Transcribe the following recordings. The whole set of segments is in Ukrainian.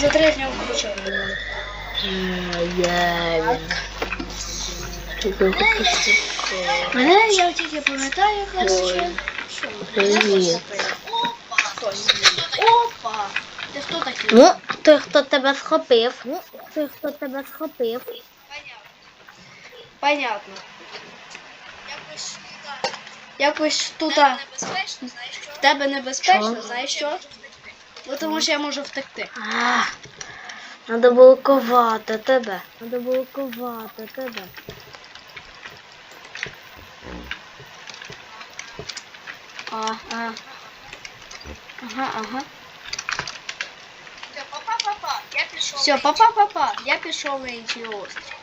за три з нього. Мене я тільки пам'ятаю, як ще. Привіт. Опа! Ти хто такий? Ну, той, хто тебе схопив. Ну, той, хто тебе схопив. Понятно. Якось що? в тебе небезпечно, знаєш що? Бо тому що я можу втекти. А, надо було ковати тебе. Надо було ковати тебе. А, а. Ага, ага. Все, папа-папа, я пішов. Все, папа, папа, я пішов на інший острів.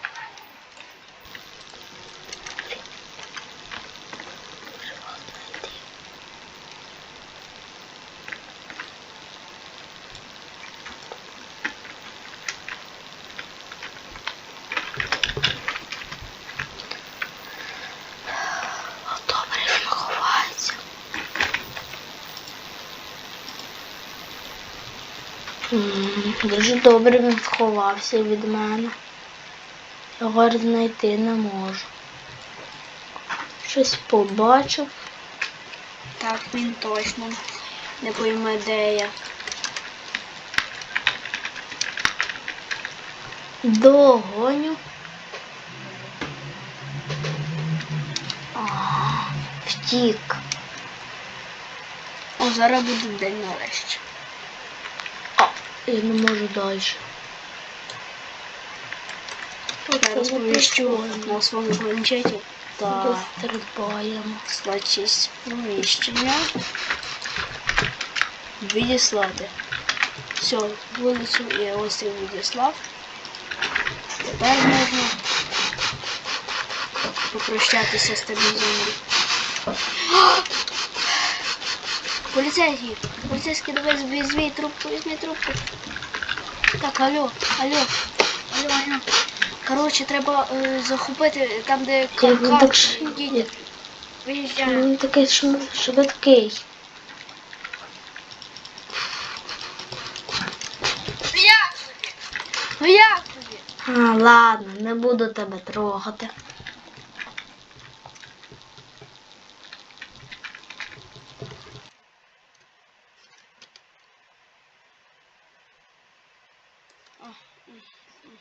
Добре, він ховається. М, Дуже добре він сховався від мене. Його знайти не можу. Щось побачив. Так, він точно не пойме, де я. Догоню. А, Втік. О, зараз буде день нарешті. Я не можу далі. Зараз повіщу на своєму планшеті та Дострибаємо. слачість поміщення. Відіслати. Все, вулицю і острів відіслав. Тепер можна попрощатися з тим землі. Поліцейський! Поліцейський, давай візьми трубку, візьми трубку. Так, алло, алло, алло, алло. Коротше, треба е, захопити там, де каркас. так ш- Їдь. Виїжджаємо. Він такий шв- швидкий. Як тобі? Ну як тобі? А, ладно, не буду тебе трогати. Oh, mm, mm.